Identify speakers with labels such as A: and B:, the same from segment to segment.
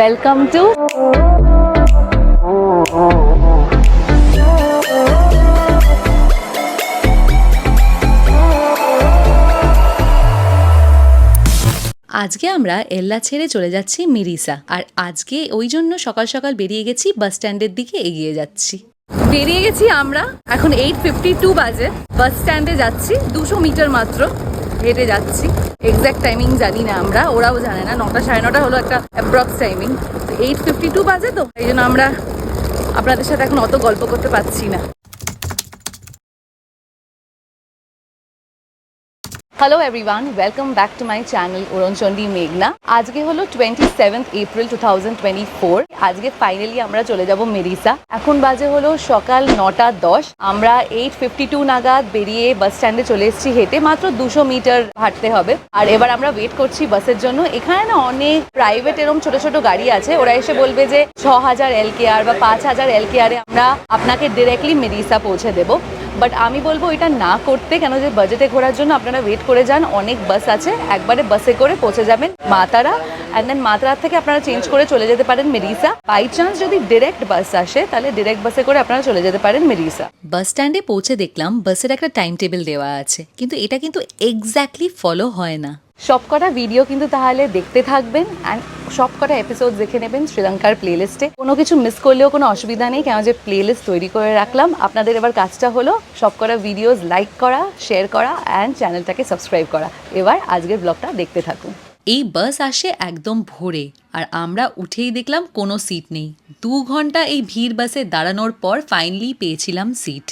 A: Welcome to আজকে আমরা এল্লা ছেড়ে চলে যাচ্ছি মিরিসা, আর আজকে ওই জন্য সকাল সকাল বেরিয়ে গেছি বাস স্ট্যান্ডের দিকে এগিয়ে যাচ্ছি। বেরিয়ে গেছি আমরা, এখন এইট ফিফটি টু বাজে, বাস স্ট্যান্ডে যাচ্ছি দুশো মিটার মাত্র। হেঁটে যাচ্ছি। এক্স্যাক্ট টাইমিং জানি না আমরা, ওরাও জানে না। নটা, সাড়ে নটা হলো একটা approx timing eight fifty two বাজে তো, এই জন্য আমরা আপনাদের সাথে এখন অত গল্প করতে পারছি না। Hello everyone welcome back to my channel Uronchondi মেঘনা আজকে হলো twenty seventh April two thousand twenty four আজকে ফাইনালি আমরা চলে যাব মেরিসা। এখন বাজে হলো সকাল নটা দশ। আমরা এইট ফিফটি টু নাগাদ বেরিয়ে বাস স্ট্যান্ডে চলে এসেছি হেঁটে। মাত্র দুশো মিটার হাঁটতে হবে। আর এবার আমরা ওয়েট করছি বাসের জন্য। এখানে না অনেক প্রাইভেট এরকম ছোট ছোট গাড়ি আছে। ওরা এসে বলবে যে ছ হাজার এলকেআর বা পাঁচ হাজার এল এলকেআরে আমরা আপনাকে ডিরেক্টলি মেরিসা পৌঁছে দেবো। বাট আমি বলব এটা না করতে কেন যে বাজেটে ঘোরার জন্য আপনারা ওয়েট করে যান, অনেক বাস আছে, একবারে বাসে করে পৌঁছে যাবেন মাতারা। অ্যান্ড দেন মাতারা থেকে আপনারা চেঞ্জ করে চলে যেতে পারেন মেরিসা। বাই চান্স যদি ডিরেক্ট বাস আসে, তাহলে ডিরেক্ট বাসে করে আপনারা চলে যেতে পারেন মেরিসা। বাস স্ট্যান্ডে পৌঁছে দেখলাম বাসের একটা টাইম টেবিল দেওয়া আছে। কিন্তু এটা কিন্তু এক্স্যাক্টলি ফলো হয় না। সবকটা ভিডিও কিন্তু তাহলে দেখতে থাকবেন অ্যান্ড সবকটা এপিসোড দেখে নেবেন শ্রীলঙ্কার প্লেলিস্টে কোনো কিছু মিস করলেও কোনো অসুবিধা নেই, কেন যে প্লেলিস্ট তৈরি করে রাখলাম। আপনাদের এবার কাজটা হলো সবকটা ভিডিওস লাইক করা শেয়ার করা অ্যান্ড চ্যানেলটাকে সাবস্ক্রাইব করা। এবার আজকের ব্লগটা দেখতে থাকুন। এই বাস আসে একদম ভোরে আর আমরা উঠেই দেখলাম কোনো সিট নেই। দু ঘণ্টা এই ভিড় বাসে দাঁড়ানোর পর ফাইনালি পেয়েছিলাম সিট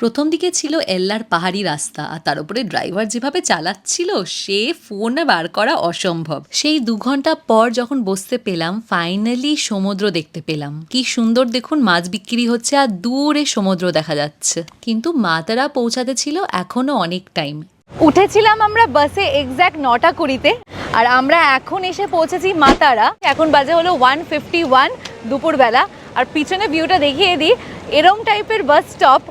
A: প্রথম দিকে ছিল এল্লার পাহাড়ি রাস্তা, আর তার উপরে ড্রাইভার যেভাবে চালাচ্ছিল, সে ফোনে বার করা অসম্ভব। সেই দু ঘণ্টা পর যখন বসতে পেলাম, ফাইনালি সমুদ্র দেখতে পেলাম। কি সুন্দর দেখুন, মাছ বিক্রি হচ্ছে আর দূরে সমুদ্র দেখা যাচ্ছে। কিন্তু মাতারা পৌঁছাতে ছিল এখনও অনেক টাইম উঠেছিলাম আমরা বাসে এক্স্যাক্ট নটা কুড়িতে, আর আমরা এখন এসে পৌঁছেছি মাতারা। এখন বাজে হলো ওয়ান ফিফটি ওয়ান দুপুরবেলা, আর পিছনে ভিউটা দেখিয়ে দিই। এরম টাইপের বাস স্টপ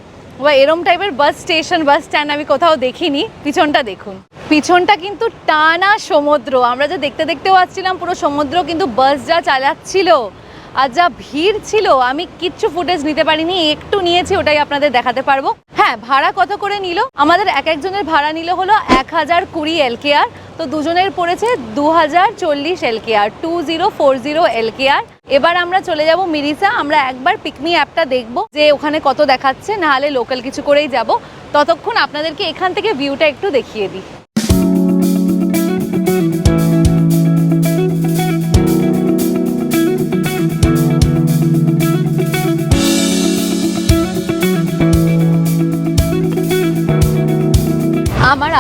A: বা এরম টাইপের বাস স্টেশন বাস স্ট্যান্ড আমি কোথাও দেখিনি। পিছনটা দেখুন। পিছনটা কিন্তু টানা সমুদ্র। আমরা যা দেখতে দেখতেও আসছিলাম, পুরো সমুদ্র কিন্তু বাস যা চালাচ্ছিল। আর যা ভিড় ছিল, আমি কিচ্ছু ফুটেজ নিতে পারিনি, একটু নিয়েছি, ওটাই আপনাদের দেখাতে পারব। হ্যাঁ ভাড়া কত করে নিল? আমাদের এক একজনের ভাড়া নিল হলো এক হাজার কুড়ি এলকেআর তো দুজনের পড়েছে দু হাজার চল্লিশ LKR two zero four zero LKR এবার আমরা চলে যাব মিরিসা, আমরা একবার পিকমি অ্যাপটা দেখব, যে ওখানে কত দেখাচ্ছে নাহলে লোকাল কিছু করেই যাব। ততক্ষণ আপনাদেরকে এখান থেকে ভিউটা একটু দেখিয়ে দিই।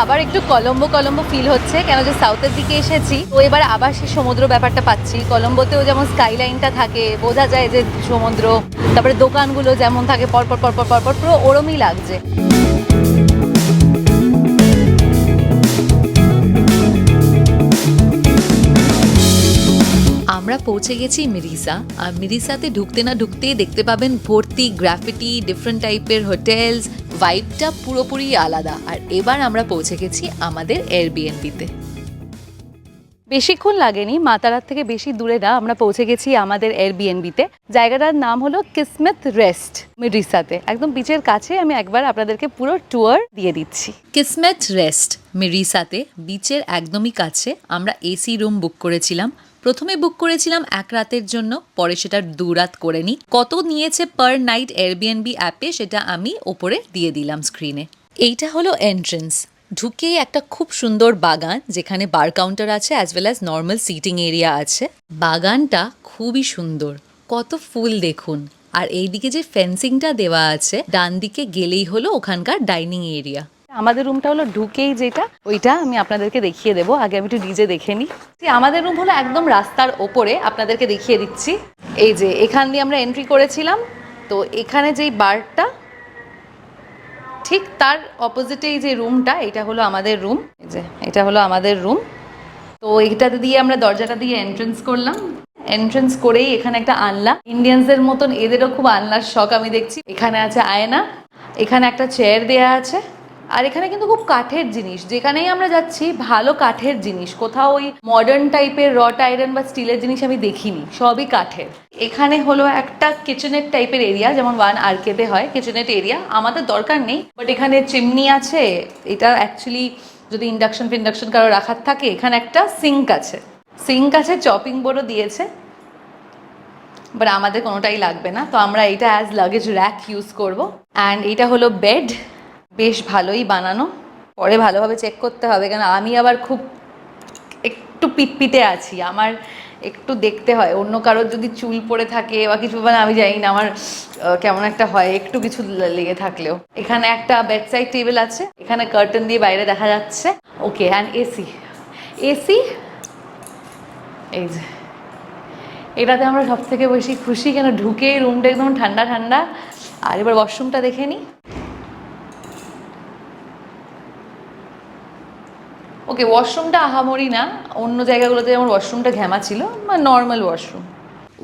A: আবার একটু কলম্বো কলম্বো ফিল হচ্ছে। কেন যে সাউথের দিকে এসেছি। তো এবার আবার সেই সমুদ্র ব্যাপারটা পাচ্ছি। কলম্বোতেও যেমন স্কাইলাইনটা থাকে, বোঝা যায় যে সমুদ্র। তারপরে দোকানগুলো যেমন থাকে, পরপর পরপর পরপর, পুরো ওরমই লাগছে। আমরা পৌঁছে গেছি মিরিসা। আর মিরিসাতে ঢুকতে না ঢুকতেই দেখতে পাবেন ভর্তি গ্রাফিটি ডিফারেন্ট টাইপের হোটেলস ভাইবটা পুরোপুরি আলাদা। আর এবার আমরা পৌঁছে গেছি আমাদের এয়ারবিএনবিতে বেশিক্ষণ লাগেনি, মাতারার থেকে বেশি দূরে না, আমরা পৌঁছে গেছি আমাদের এয়ারবিএনবিতে জায়গাটার নাম হলো কিসমেত রেস্ট, মিরিসাতে। একদম বিচের কাছে আমি একবার আপনাদেরকে পুরো ট্যুর দিয়ে দিচ্ছি। কিসমেত রেস্ট, মিরিসাতে বিচের একদমই কাছে, আমরা এসি রুম বুক করেছিলাম। প্রথমে বুক করেছিলাম এক রাতের জন্য, পরে সেটা দু রাত করে নিই কত নিয়েছে পার নাইট এয়ারবিএনবি অ্যাপে সেটা আমি ওপরে দিয়ে দিলাম স্ক্রিনে এইটা হলো এন্ট্রেন্স ঢুকেই একটা খুব সুন্দর বাগান, যেখানে বার কাউন্টার আছে as well as normal seating area আছে। বাগানটা খুবই সুন্দর। কত ফুল দেখুন। আর এইদিকে যে ফেন্সিংটা দেওয়া আছে ডান দিকে গেলেই হলো ওখানকার ডাইনিং এরিয়া আমাদের রুমটা হলো ঢুকেই যেটা, ওইটা আমি আপনাদেরকে দেখিয়ে দেবো। আগে আমি একটু ডিজে দেখে নিই। আমাদের রুম হলো একদম রাস্তার ওপরে, আপনাদেরকে দেখিয়ে দিচ্ছি। এই যে, এখান দিয়ে আমরা এন্ট্রি করেছিলাম। তো এখানে যেই বারটা ঠিক তার অপোজিটেই যে রুমটা, এটা হলো আমাদের রুম। এই যে, এটা হলো আমাদের রুম। তো এইটাতে দিয়ে আমরা দরজাটা দিয়ে এন্ট্রেন্স করলাম। এন্ট্রেন্স করেই এখানে একটা আনলা ইন্ডিয়ানসদের মতন এদেরও খুব আনলার শখ আমি দেখছি। এখানে আছে আয়না। এখানে একটা চেয়ার দেয়া আছে। আর এখানে কিন্তু খুব কাঠের জিনিস। যেখানেই আমরা যাচ্ছি, ভালো কাঠের জিনিস। কোথাও ওই মডার্ন টাইপের রট আয়রন বা স্টিলের জিনিস আমি দেখিনি। সবই কাঠের। এখানে হলো একটা কিচেনের টাইপের এরিয়া যেমন ওয়ান আরকেতে হয় কিচেনের এরিয়া আমাদের দরকার নেই বাট এখানে চিমনি আছে। এটা অ্যাকচুয়ালি যদি ইন্ডাকশন ফিন্ডাকশন কারও রাখার থাকে, এখানে একটা সিঙ্ক আছে। সিঙ্ক আছে চপিং বোর্ডও দিয়েছে। বাট আমাদের কোনোটাই লাগবে না। তো আমরা এটা অ্যাজ লাগেজ র্যাক ইউজ করব। অ্যান্ড এটা হলো বেড বেশ ভালোই বানানো। পরে ভালোভাবে চেক করতে হবে, কেন আমি আবার খুব একটু পিটপিটে আছি, আমার একটু দেখতে হয়। অন্য কারোর যদি চুল পড়ে থাকে বা কিছু মানে আমি জানি না, আমার কেমন একটা হয়, একটু কিছু লেগে থাকলেও। এখানে একটা বেড সাইড টেবিল আছে, এখানে কার্টেন দিয়ে বাইরে দেখা যাচ্ছে। ওকে অ্যান্ড এসি এসি এই যে, এটাতে আমরা সব থেকে বেশি খুশি, কেন ঢুকে রুমটা একদম ঠান্ডা ঠান্ডা। আর এবার ওয়াশরুমটা দেখে নিই ওকে ওয়াশরুমটা আহামরি না অন্য জায়গাগুলোতে যেমন ওয়াশরুমটা ঘ্যামা ছিল বা নর্মাল ওয়াশরুম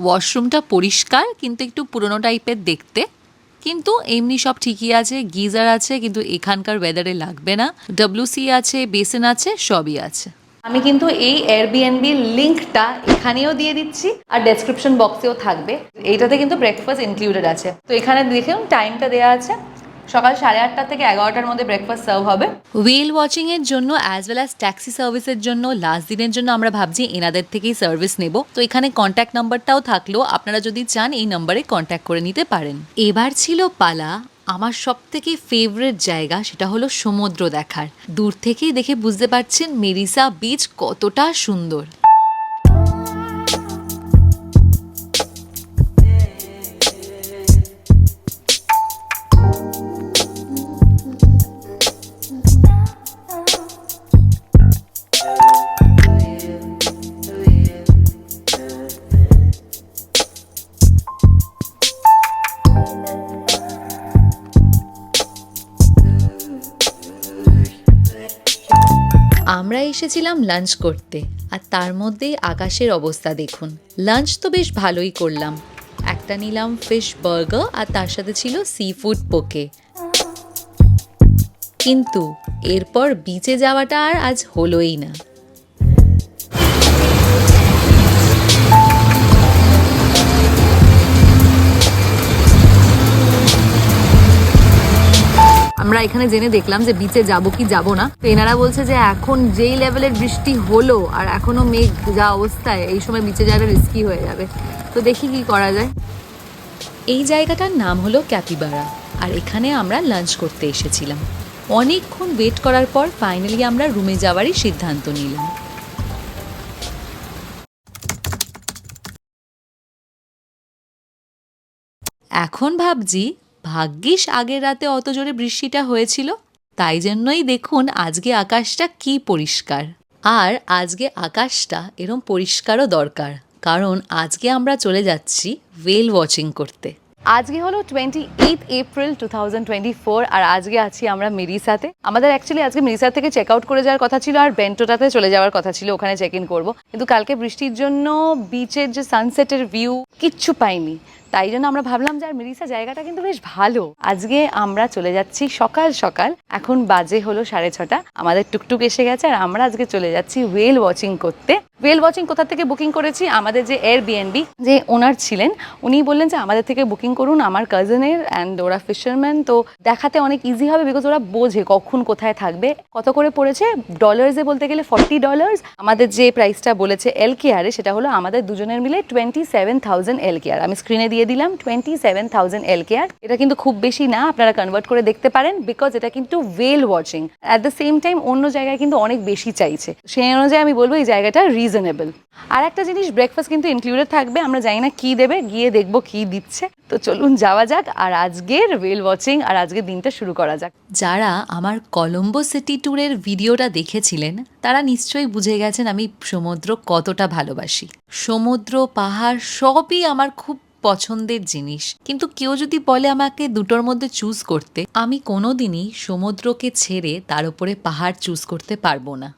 B: ওয়াশরুমটা পরিষ্কার কিন্তু একটু পুরনো টাইপের দেখতে। কিন্তু এমনি সব ঠিকই আছে গিজার আছে কিন্তু এখানকার ওয়েদারে লাগবে না। ডব্লিউসি আছে বেসিন আছে সবই আছে।
A: আমি কিন্তু এই এয়ারবিএনবি লিঙ্কটা এখানেও দিয়ে দিচ্ছি আর ডেসক্রিপশন বক্সেও থাকবে। এইটাতে কিন্তু ব্রেকফাস্ট ইনক্লুডেড আছে। তো এখানে দেখুন টাইমটা দেওয়া আছে। সকাল সাড়ে আটটা থেকে এগারোটার মধ্যে ব্রেকফাস্ট সার্ভ হবে।
B: হুইল ওয়াচিং এর জন্য অ্যাজ ওয়েল অ্যাজ ট্যাক্সি সার্ভিসের জন্য লাস্ট দিনের জন্য আমরা ভাবছি এনাদের থেকেই সার্ভিস নেব। তো এখানে কন্ট্যাক্ট নাম্বারটাও থাকল, আপনারা যদি চান এই নাম্বারে কন্ট্যাক্ট করে নিতে পারেন। এবার ছিল পালা, আমার সব থেকে ফেভারিট জায়গা সেটা হলো সমুদ্র দেখার। দূর থেকেই দেখে বুঝতে পারছেন মেরিসা বিচ কতটা সুন্দর। আমরা এসেছিলাম লাঞ্চ করতে। আর তার মধ্যেই আকাশের অবস্থা দেখুন। লাঞ্চ তো বেশ ভালোই করলাম। একটা নিলাম ফিশ বার্গার আর তার সাথে ছিল সি ফুড পোকে কিন্তু এরপর বিচে যাওয়াটা আর আজ হলোই না।
A: আমরা এখানে জেনে দেখলাম যে বিচে যাব কি যাব না। তো এনারা বলছে যে এখন যেই লেভেলের বৃষ্টি হলো আর এখনও মেঘ যা অবস্থায়, এই সময় বিচে যাওয়াটা রিস্কি হয়ে যাবে। তো দেখি কি করা যায়।
B: এই জায়গাটার নাম হলো ক্যাপিবারা, আর এখানে আমরা লাঞ্চ করতে এসেছিলাম। অনেকক্ষণ ওয়েট করার পর ফাইনালি আমরা রুমে যাওয়ারই সিদ্ধান্ত নিলাম। এখন ভাবছি ভাগ্যিস আগের রাতে অত জোরে বৃষ্টিটা হয়েছিল, তাই জন্যই দেখুন আজকে আকাশটা কি পরিষ্কার। আর আজকে আকাশটা এরম পরিষ্কারও দরকার, কারণ আজকে আমরা চলে যাচ্ছি ওয়েল ওয়াচিং করতে।
A: আজকে হলো twenty eight April two thousand twenty four আর আজকে আছি আমরা মিরিসাতে। আমাদের অ্যাকচুয়ালি আজকে মিরিসা থেকে চেক আউট করে যাওয়ার কথা ছিল, আর বেন্টোটাতে চলে যাওয়ার কথা ছিল, ওখানে চেক ইন করব। কিন্তু কালকে বৃষ্টির জন্য বিচের যে সানসেটের ভিউ কিচ্ছু পাইনি। তাই জন্য আমরা ভাবলাম যে আর মিরিসা জায়গাটা কিন্তু বেশ ভালো। আজকে আমরা চলে যাচ্ছি সকাল সকাল। এখন বাজে হলো সাড়ে ছটা। আমাদের টুকটুক এসে গেছে আর আমরা আজকে চলে যাচ্ছি ওয়েল ওয়াচিং করতে। ওয়েল ওয়াচিং কোথা থেকে বুকিং করেছি? আমাদের যে এয়ার বিএনবি যে ওনার ছিলেন, উনি বললেন যে আমাদের থেকে বুকিং করুন আমার কাজিনের অ্যান্ড ওরা ফিশারম্যান তো দেখাতে অনেক ইজি হবে বিকজ ওরা বোঝে কখন কোথায় থাকবে। কত করে পড়েছে? ডলার্সে বলতে গেলে ফর্টি ডলার্স আমাদের যে প্রাইসটা বলেছে এল কেয়ারে সেটা হলো আমাদের দুজনের মিলে twenty seven thousand LKR আমি স্ক্রিনে দিয়ে দিলাম twenty seven thousand LKR এটা কিন্তু খুব বেশি না, আপনারা কনভার্ট করে দেখতে পারেন বিকজ এটা কিন্তু whale watching at the same time অন্য জায়গায় কিন্তু অনেক বেশি চাইছে। সেই অনুযায়ী আমি বলব এই জায়গাটা রিজনেবল আর একটা জিনিস ব্রেকফাস্ট কিন্তু ইনক্লুডেড থাকবে, আমরা জানি না কি দেবে, গিয়ে দেখব কি দিচ্ছে। তো চলুন যাওয়া যাক, আর আজকের ওয়েল ওয়াচিং আর আজকের দিনটা শুরু করা যাক।
B: যারা আমার কলম্বো সিটি ট্যুরের ভিডিওটা দেখেছিলেন, তারা নিশ্চয়ই বুঝে গেছেন আমি সমুদ্র কতটা ভালোবাসি। সমুদ্র, পাহাড়, সবই আমার খুব পছন্দের জিনিস। কিন্তু কেউ যদি বলে আমাকে দুটোর মধ্যে চুজ করতে, আমি কোনোদিনই সমুদ্রকে ছেড়ে তার উপরে পাহাড় চুজ করতে পারব না।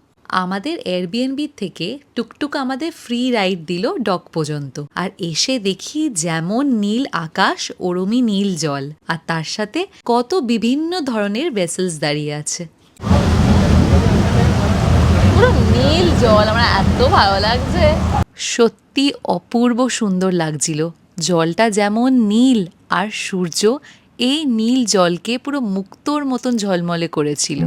A: আমাদের এয়ারবিএনবি থেকে টুকটুক আমাদের ফ্রি রাইড দিল ডক পর্যন্ত। আর এসে দেখি যেমন নীল আকাশ, ওরমই নীল জল। আর তার সাথে কত বিভিন্ন ধরনের ভেসেলস দাঁড়িয়ে আছে।
C: পুরো নীল জল, আমার এত ভালো লাগছে।
A: সত্যি অপূর্ব সুন্দর লাগছিল। জলটা যেমন নীল আর সূর্য এই নীল জলকে পুরো মুক্তোর মতন ঝলমলে করেছিল।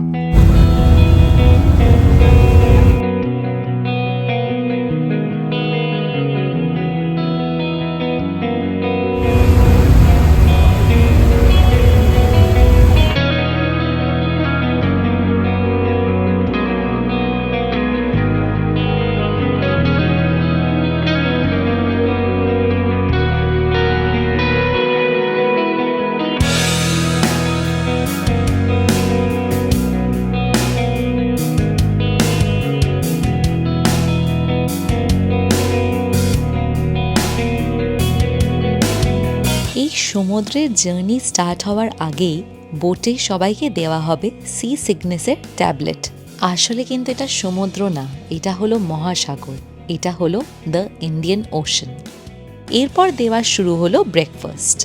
A: সমুদ্রের জার্নি স্টার্ট হওয়ার আগেই বোটে সবাইকে দেওয়া হবে সি সিগনেসের ট্যাবলেট। আসলে কিন্তু এটা সমুদ্র না, এটা হলো মহাসাগর, এটা হলো দ্য ইন্ডিয়ান ওশন। এরপর দেওয়া শুরু হলো ব্রেকফাস্ট।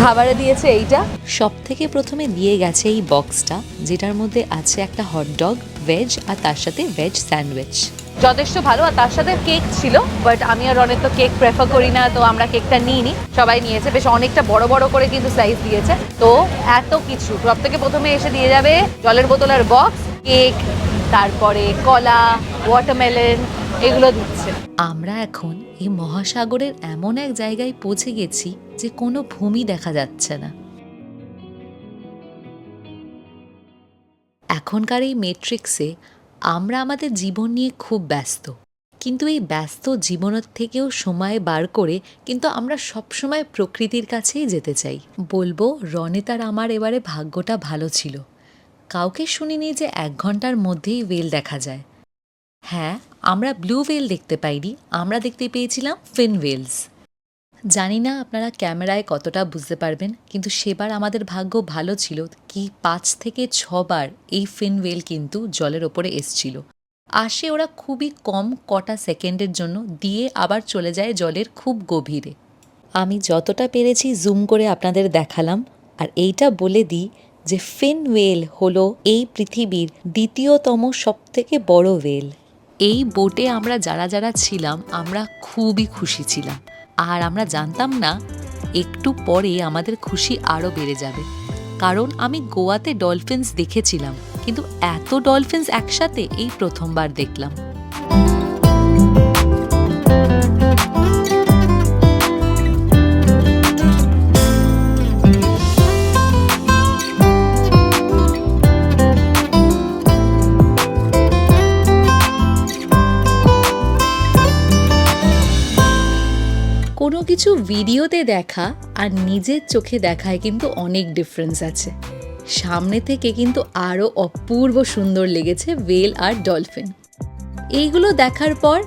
C: খাবারে দিয়েছে এইটা।
A: সব থেকে প্রথমে দিয়ে গেছে এই বক্সটা, যেটার মধ্যে আছে একটা হটডগ ভেজ আর তার সাথে ভেজ স্যান্ডউইচ
C: যথেষ্ট ভালো, আর তার সাথে কেক ছিল বাট আমি আর অনেক তো কেক প্রেফার করি না, তো আমরা কেকটা নিইনি। সবাই নিয়েছে, বেশ অনেকটা বড় বড় করে কিন্তু সাইজ দিয়েছে। তো এত কিছু সব থেকে প্রথমে এসে দিয়ে যাবে জলের বোতল আর বক্স কেক তারপরে কলা ওয়াটারমেলন এগুলো দিচ্ছে।
A: আমরা এখন এই মহাসাগরের এমন এক জায়গায় পৌঁছে গেছি যে কোনো ভূমি দেখা যাচ্ছে না। এখনকার এই মেট্রিক্সে আমরা আমাদের জীবন নিয়ে খুব ব্যস্ত। কিন্তু এই ব্যস্ত জীবনের থেকেও সময় বার করে কিন্তু আমরা সবসময় প্রকৃতির কাছেই যেতে চাই। বলব, রনেতার আমার এবারে ভাগ্যটা ভালো ছিল। কাউকে শুনিনি যে এক ঘণ্টার মধ্যেই ওয়েল দেখা যায়। হ্যাঁ আমরা ব্লু ওয়েল দেখতে পাইনি। আমরা দেখতে পেয়েছিলাম ফিন ওয়েলস জানি না আপনারা ক্যামেরায় কতটা বুঝতে পারবেন, কিন্তু সেবার আমাদের ভাগ্য ভালো ছিল কি পাঁচ থেকে ছবার এই ফিন ওয়েল কিন্তু জলের ওপরে এসছিল। আসে ওরা খুবই কম কটা সেকেন্ডের জন্য, দিয়ে আবার চলে যায় জলের খুব গভীরে। আমি যতটা পেরেছি জুম করে আপনাদের দেখালাম, আর এইটা বলে দিই যে ফিন ওয়েল হলো এই পৃথিবীর দ্বিতীয়তম সবথেকে বড় ওয়েল এই বোটে আমরা যারা যারা ছিলাম, আমরা খুবই খুশি ছিলাম। আর আমরা জানতাম না, একটু পরে আমাদের খুশি আরও বেড়ে যাবে। কারণ আমি গোয়াতে ডলফিনস দেখেছিলাম, কিন্তু এত ডলফিনস একসাথে এই প্রথমবার দেখলাম। কিছু ভিডিওতে দেখা আর নিজের চোখে দেখায় কিন্তু অনেক ডিফারেন্স আছে। সামনে থেকে কিন্তু আরও অপূর্ব সুন্দর লেগেছে ওয়েল আর ডলফিন এইগুলো দেখার পর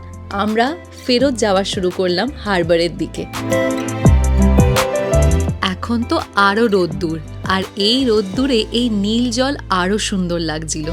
A: আমরা ফেরত যাওয়া শুরু করলাম হারবারের দিকে। এখন তো আরও রোদ্দুর, আর এই রোদ্দুরে এই নীল জল আরও সুন্দর লাগছিল।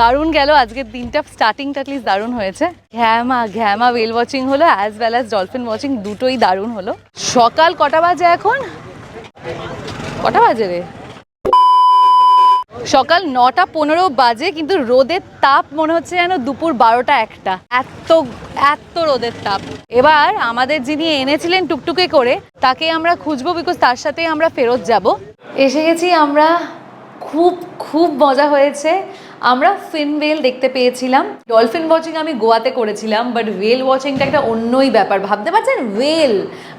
C: দারুণ গেল। আজকের দিনটা স্টার্টিংটা অ্যাটলিস্ট দারুণ হয়েছে। ঘ্যামা ঘ্যামা ওয়েল ওয়াচিং হলো as well as dolphin watching দুটোই দারুণ হলো। সকাল কটা বাজে এখন? কটা বাজে রে? সকাল নটা পনেরো বাজে, কিন্তু রোদের তাপ মনে হচ্ছে যেন দুপুর বারোটা একটা। এত এত রোদের তাপ। এবার আমাদের যিনি এনেছিলেন টুকটুকে করে, তাকে আমরা খুঁজবো বিকজ তার সাথে আমরা ফেরত যাব। এসে গেছি আমরা। খুব খুব মজা হয়েছে। আমরা ফিন ওয়েল দেখতে পেয়েছিলাম। ডলফিন ওয়াচিং আমি গোয়াতে করেছিলাম বাট ওয়েল ওয়াচিংটা একটা অন্যই ব্যাপার। ভাবতে পারছেন? ওয়েল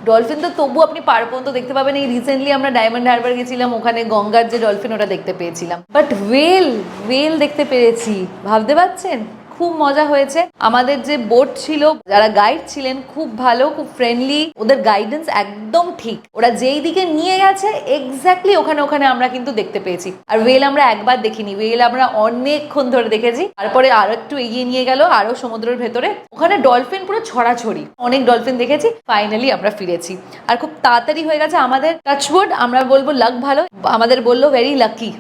C: ডলফিন তো তবু আপনি পার পর্যন্ত দেখতে পাবেন। এই রিসেন্টলি আমরা ডায়মন্ড হারবার গেছিলাম, ওখানে গঙ্গার যে ডলফিন ওটা দেখতে পেয়েছিলাম। বাট ওয়েল ওয়েল দেখতে পেরেছি। ভাবতে পারছেন?
A: খুব মজা হয়েছে। আমাদের যে বোট ছিল, যারা গাইড ছিলেন, খুব ভালো, খুব ফ্রেন্ডলি ওদের গাইডেন্স একদম ঠিক। ওরা যেই দিকে নিয়ে গেছে এক্স্যাক্টলি ওখানে ওখানে আমরা কিন্তু দেখতে পেয়েছি। আর ওয়েল আমরা একবার দেখিনি। ওয়েল আমরা অনেকক্ষণ ধরে দেখেছি। তারপরে আরও একটু এগিয়ে নিয়ে গেল, আরও সমুদ্রের ভেতরে। ওখানে ডলফিন পুরো ছড়াছড়ি। অনেক ডলফিন দেখেছি ফাইনালি আমরা ফিরেছি। আর খুব তাড়াতাড়ি হয়ে গেছে আমাদের টাচওয়ার্ড আমরা বলব লাক ভালো। আমাদের বলল ভেরি লাকি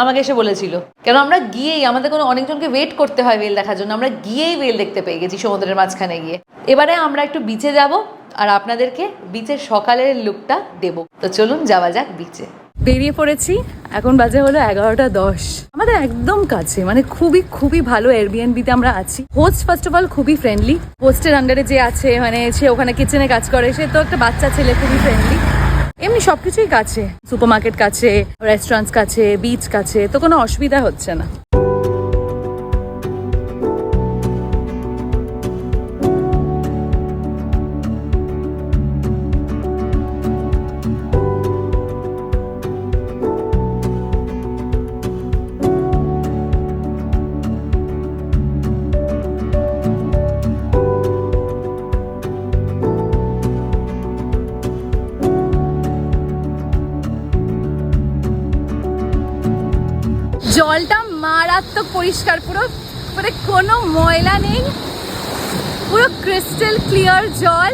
A: আমাকে এসে বলেছিল। কেন আমরা গিয়েই আমাদের কোনো অনেকজনকে ওয়েট করতে হয় ওয়েল দেখার জন্য। আমরা গিয়েই ওয়েল দেখতে পেয়ে গেছি সমুদ্রের মাঝখানে গিয়ে। এবারে আমরা একটু বিচে যাব আর আপনাদেরকে বিচের সকালের লুকটা দেব। তো চলুন যাওয়া যাক বিচে বেরিয়ে পড়েছি, এখন বাজে হলো এগারোটা দশ। আমাদের একদম কাছে মানে খুবই খুবই ভালো এয়ারবিএনবিতে আমরা আছি। হোস্ট ফার্স্ট অফ অল খুবই ফ্রেন্ডলি হোস্টের আন্ডারে যে আছে মানে সে ওখানে কিচেনে কাজ করে, সে তো একটা বাচ্চা ছেলে, খুবই ফ্রেন্ডলি এমনি সবকিছুই কাছে সুপার মার্কেট কাছে রেস্টুরেন্টস কাছে বিচ কাছে, তো কোনো অসুবিধা হচ্ছে না। পরিষ্কার, পুরো মানে কোনো ময়লা নেই, পুরো ক্রিস্টাল ক্লিয়ার জল,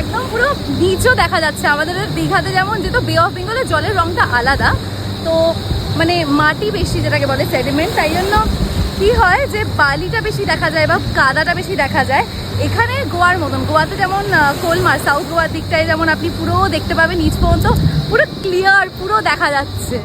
A: একদম পুরো নিচও দেখা যাচ্ছে। আমাদের দীঘাতে যেমন যেহেতু বে অফ বেঙ্গলের জলের রঙটা আলাদা, তো মানে মাটি বেশি যেটাকে বলে সেডিমেন্ট তাই জন্য কী হয় যে বালিটা বেশি দেখা যায় বা কাদাটা বেশি দেখা যায়। এখানে গোয়ার মতন, গোয়াতে যেমন কোলমার সাউথ গোয়ার দিকটায় যেমন আপনি পুরো দেখতে পাবেন, নিচ পর্যন্ত পুরো ক্লিয়ার পুরো দেখা যাচ্ছে।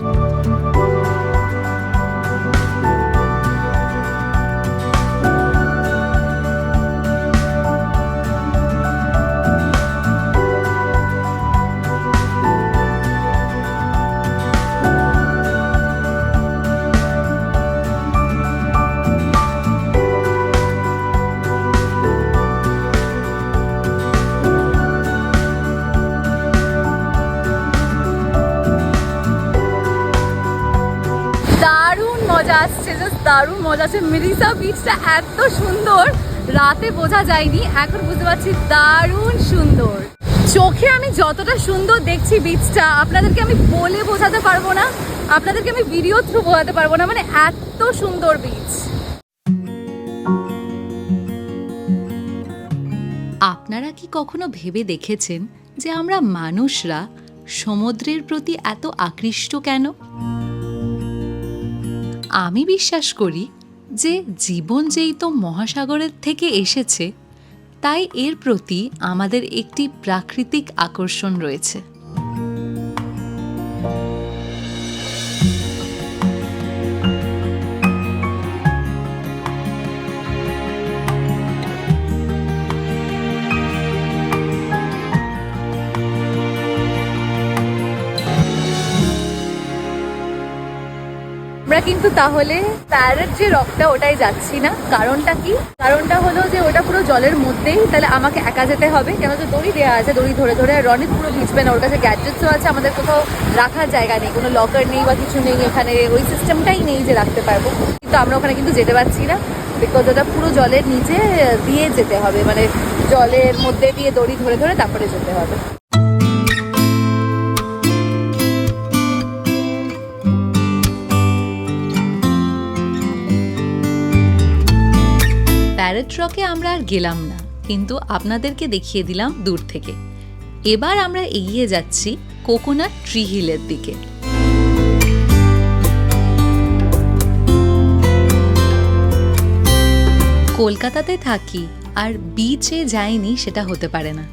A: দারুণ মজা আছে। মিরিসা বিচটা এত সুন্দর, রাতে বোঝা যায়নি, এখন বুঝতে পারছি দারুণ সুন্দর। চোখে আমি যতটা সুন্দর দেখছি বিচটা আপনাদেরকে আমি বলে বোঝাতে পারব না, আপনাদেরকে আমি ভিডিও থ্রু বোঝাতে পারব না মানে এত সুন্দর বিচ
B: আপনারা কি কখনো ভেবে দেখেছেন যে আমরা মানুষরা সমুদ্রের প্রতি এত আকৃষ্ট কেন? আমি বিশ্বাস করি যে জীবন যেই তো মহাসাগরের থেকে এসেছে, তাই এর প্রতি আমাদের একটি প্রাকৃতিক আকর্ষণ রয়েছে।
A: কিন্তু তাহলে প্যারেট যে রকটা, ওটাই যাচ্ছি না। কারণটা কি? কারণটা হলো যে ওটা পুরো জলের মধ্যেই, তাহলে আমাকে একা যেতে হবে। কেন যে দড়ি দেওয়া আছে, দড়ি ধরে ধরে, আর রনিত পুরো ভিজবে না। ওর কাছে গ্যাজেটসও আছে, আমাদের কোথাও রাখার জায়গা নেই, কোনো লকার নেই বা কিছু নেই এখানে। ওই সিস্টেমটাই নেই যে রাখতে পারব। কিন্তু আমরা ওখানে কিন্তু যেতে পারছি না বিকজ ওটা পুরো জলের নিচে দিয়ে যেতে হবে। মানে জলের মধ্যে দিয়ে দড়ি ধরে ধরে তারপরে যেতে হবে।
B: প্যারেট রকে আমরা আর গেলাম না, কিন্তু আপনাদেরকে দেখিয়ে দিলাম দূর থেকে। এবার আমরা এগিয়ে যাচ্ছি কোকোনাট ট্রি হিলের দিকে। কলকাতাতে থাকি আর বিচে যাইনি সেটা হতে পারে না।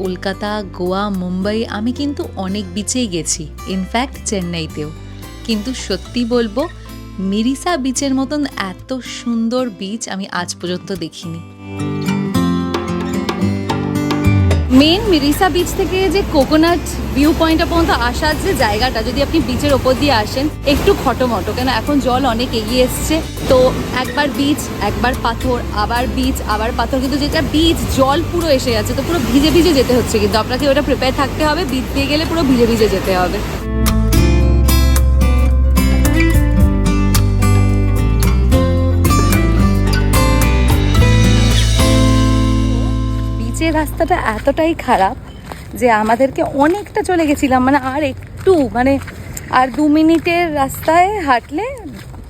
B: কলকাতা, গোয়া, মুম্বাই, আমি কিন্তু অনেক বিচেই গেছি ইনফ্যাক্ট চেন্নাইতেও। কিন্তু সত্যি বলব মিরিসা বিচের মতন এত সুন্দর বিচ আমি আজ পর্যন্ত দেখিনি।
A: মেন মিরিসা বিচ থেকে যে কোকোনাট ভিউ পয়েন্টটা পর্যন্ত আসার যে জায়গাটা, যদি আপনি বিচের ওপর দিয়ে আসেন, একটু খটোমটো, কেন এখন জল অনেক এগিয়ে এসছে। তো একবার বিচ একবার পাথর, আবার বিচ আবার পাথর, কিন্তু যেটা বিচ জল পুরো এসে যাচ্ছে, তো পুরো ভিজে ভিজে যেতে হচ্ছে কিন্তু। আপনাকে ওটা প্রিপেয়ার থাকতে হবে বিচ দিয়ে গেলে পুরো ভিজে ভিজে যেতে হবে। নিচের রাস্তাটা এতটাই খারাপ যে আমাদেরকে অনেকটা চলে গেছিলাম মানে আর একটু মানে আর দু মিনিটের রাস্তায় হাঁটলে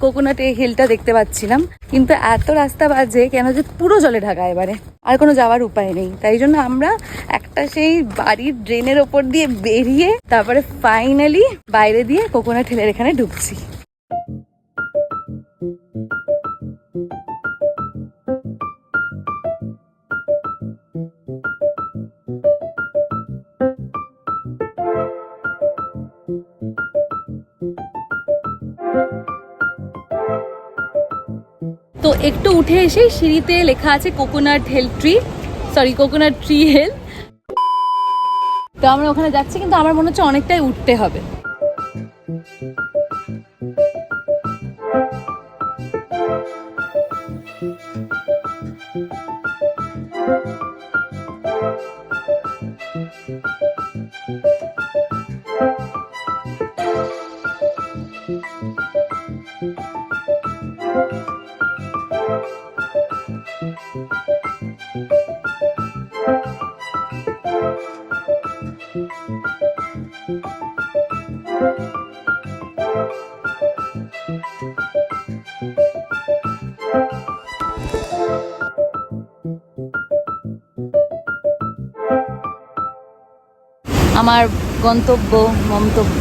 A: কোকোনাট এই হিলটা দেখতে পাচ্ছিলাম। কিন্তু এত রাস্তা বাজে কেন যে পুরো জলে ঢাকা এবারে। আর কোনো যাওয়ার উপায় নেই। তাই জন্য আমরা একটা সেই বাড়ির ড্রেনের ওপর দিয়ে বেরিয়ে তারপরে ফাইনালি বাইরে দিয়ে কোকোনাট হিলের এখানে ঢুকছি। তো একটু উঠে এসে সিঁড়িতে লেখা আছে coconut hill tree. Sorry coconut tree hill. তো আমরা ওখানে যাচ্ছি, কিন্তু আমার মনে হচ্ছে অনেকটাই উঠতে হবে। আমার গন্তব্য, মন্তব্য।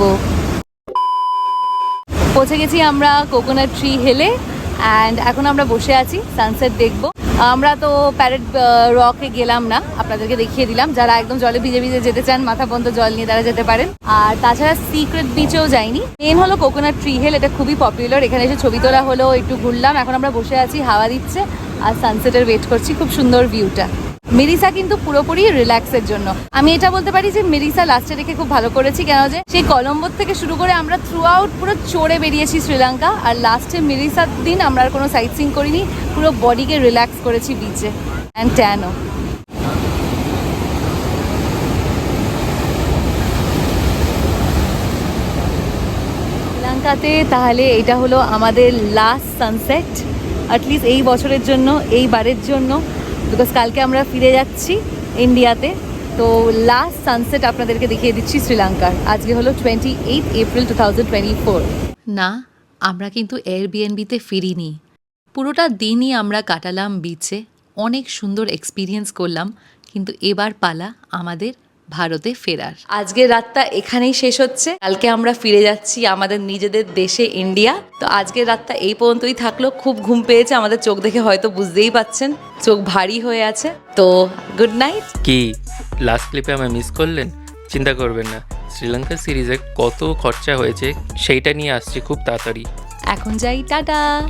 A: পৌঁছে গেছি আমরা কোকোনাট ট্রি হেলে অ্যান্ড এখন আমরা বসে আছি সানসেট দেখব। আমরা তো প্যারেড রকে গেলাম না, আপনাদেরকে দেখিয়ে দিলাম। যারা একদম জলে ভিজে ভিজে যেতে চান, মাথা পর্যন্ত জল নিয়ে তারা যেতে পারেন। আর তাছাড়া সিক্রেট বিচেও যাইনি। মেন হলো কোকোনাট ট্রি হেল এটা খুবই পপুলার এখানে এসে ছবি তোলা হলো, একটু ঘুরলাম। এখন আমরা বসে আছি, হাওয়া দিচ্ছে, আর সানসেটের ওয়েট করছি। খুব সুন্দর ভিউটা মেরিসা কিন্তু পুরোপুরি রিল্যাক্সের জন্য। আমি এটা বলতে পারি যে মেরিসা লাস্টে রেখে খুব ভালো করেছি, কেন যে সেই কলম্বোর থেকে শুরু করে আমরা থ্রু আউট পুরো চড়ে বেরিয়েছি শ্রীলঙ্কা, আর লাস্টে মেরিসার দিন আমরা আর কোনো সাইট সিং করিনি, পুরো বডিকে রিল্যাক্স করেছি বিচে অ্যান্ড ট্যানও শ্রীলঙ্কাতে তাহলে এটা হলো আমাদের লাস্ট সানসেট অ্যাটলিস্ট এই বছরের জন্য এই বারের জন্য। বিকজ কালকে আমরা ফিরে যাচ্ছি ইন্ডিয়াতে তো লাস্ট সানসেট আপনাদেরকে দেখিয়ে দিচ্ছি শ্রীলঙ্কার। আজকে হলো twenty eight April two thousand twenty four
B: না, আমরা কিন্তু এয়ারবিএনবিতে ফিরিনি। পুরোটা দিনই আমরা কাটালাম বিচে অনেক সুন্দর এক্সপিরিয়েন্স করলাম। কিন্তু এবার পালা আমাদের ভারতে ফেরার।
A: আজকের রাতটা এখানেই শেষ হচ্ছে। কালকে আমরা ফিরে যাচ্ছি আমাদের নিজেদের দেশে ইন্ডিয়া। তো আজকের রাতটা এই পর্যন্তই থাকল। খুব ঘুম পেয়েছে। আমাদের চোখ দেখে হয়তো বুঝতেই পাচ্ছেন। চোখ ভারী হয়ে আছে। তো গুড নাইট
D: কি? লাস্ট ক্লিপে আমায় মিস করলেন? চিন্তা করবেন না। শ্রীলঙ্কা সিরিজে কত খরচা হয়েছে সেইটা নিয়ে আসছি খুব তাড়াতাড়ি।
B: এখন যাই টাটা!